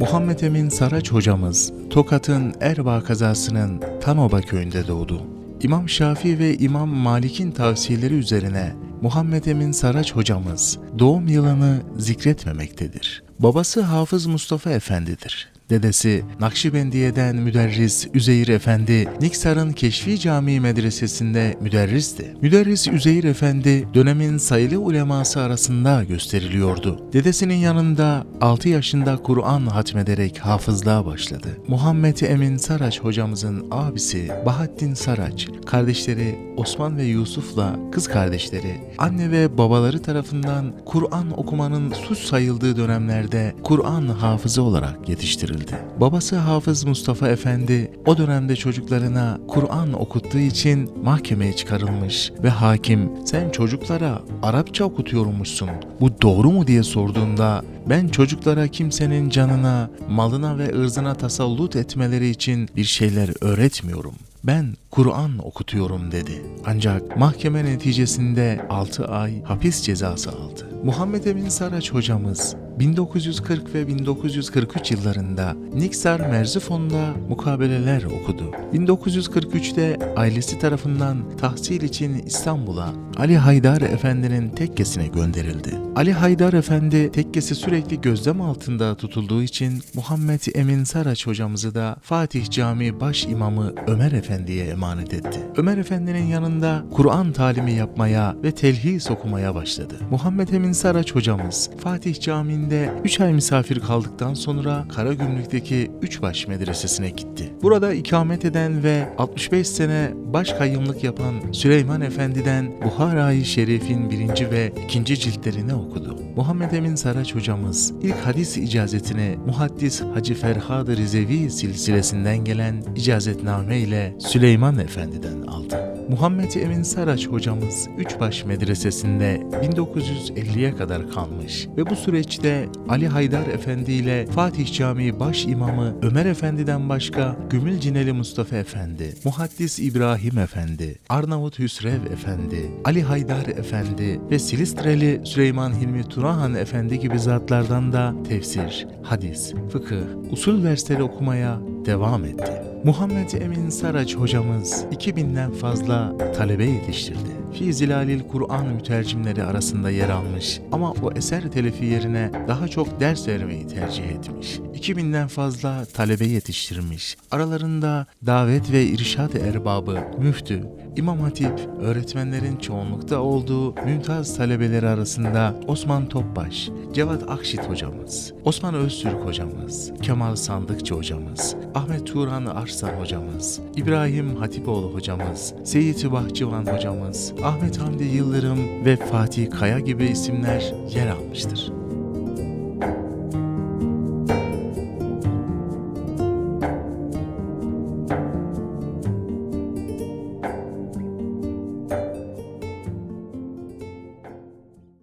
Muhammed Emin Saraç hocamız Tokat'ın Erbaa kazasının Tanoba köyünde doğdu. İmam Şafii ve İmam Malik'in tavsiyeleri üzerine Muhammed Emin Saraç hocamız doğum yılını zikretmemektedir. Babası Hafız Mustafa Efendidir. Dedesi Nakşibendiye'den müderris Üzeyir Efendi, Niksar'ın Keşfi Camii Medresesi'nde müderristi. Müderris Üzeyir Efendi dönemin sayılı uleması arasında gösteriliyordu. Dedesinin yanında 6 yaşında Kur'an hatmederek hafızlığa başladı. Muhammed Emin Saraç hocamızın abisi Bahattin Saraç, kardeşleri Osman ve Yusuf'la kız kardeşleri, anne ve babaları tarafından Kur'an okumanın suç sayıldığı dönemlerde Kur'an hafızı olarak yetiştirildi. Babası Hafız Mustafa Efendi o dönemde çocuklarına Kur'an okuttuğu için mahkemeye çıkarılmış ve hakim sen çocuklara Arapça okutuyormuşsun bu doğru mu diye sorduğunda ben çocuklara kimsenin canına, malına ve ırzına tasallut etmeleri için bir şeyler öğretmiyorum. Ben Kur'an okutuyorum dedi. Ancak mahkeme neticesinde 6 ay hapis cezası aldı. Muhammed Emin Saraç hocamız 1940 ve 1943 yıllarında Niksar Merzifon'da mukabeleler okudu. 1943'te ailesi tarafından tahsil için İstanbul'a Ali Haydar Efendi'nin tekkesine gönderildi. Ali Haydar Efendi tekkesi sürekli gözlem altında tutulduğu için Muhammed Emin Saraç hocamızı da Fatih Camii baş imamı Ömer Efendi'ye emanet etti. Ömer Efendi'nin yanında Kur'an talimi yapmaya ve telhis okumaya başladı. Muhammed Emin Saraç hocamız Fatih Camii'nde 3 ay misafir kaldıktan sonra Karagümrük'teki Üçbaş Medresesi'ne gitti. Burada ikamet eden ve 65 sene baş kayyımlık yapan Süleyman Efendi'den Buhara-i Şerif'in birinci ve ikinci ciltlerini okudu. Muhammed Emin Saraç hocamız ilk hadis icazetini Muhaddis Hacı Ferhad Rizevi silsilesinden gelen icazetname ile Süleyman Efendi'den aldı. Muhammed Emin Saraç hocamız Üçbaş Medresesi'nde 1950'ye kadar kalmış ve bu süreçte Ali Haydar Efendi ile Fatih Camii baş imamı Ömer Efendi'den başka Gümülcineli Mustafa Efendi, Muhaddis İbrahim Efendi, Arnavut Hüsrev Efendi, Ali Haydar Efendi ve Silistreli Süleyman Hilmi Turahan Efendi gibi zatlardan da tefsir, hadis, fıkıh, usul dersleri okumaya devam etti. Muhammed Emin Saraç hocamız 2000'den fazla talebe yetiştirdi. Fi Zilalil Kur'an mütercimleri arasında yer almış ama o eser telifi yerine daha çok ders vermeyi tercih etmiş. 2000'den fazla talebe yetiştirmiş. Aralarında davet ve irşad erbabı, müftü, İmam Hatip, öğretmenlerin çoğunlukta olduğu mümtaz talebeleri arasında Osman Topbaş, Cevat Akşit hocamız, Osman Öztürk hocamız, Kemal Sandıkçı hocamız, Ahmet Turan Arslan hocamız, İbrahim Hatipoğlu hocamız, Seyit Bahçıvan hocamız, Ahmet Hamdi Yıldırım ve Fatih Kaya gibi isimler yer almıştır.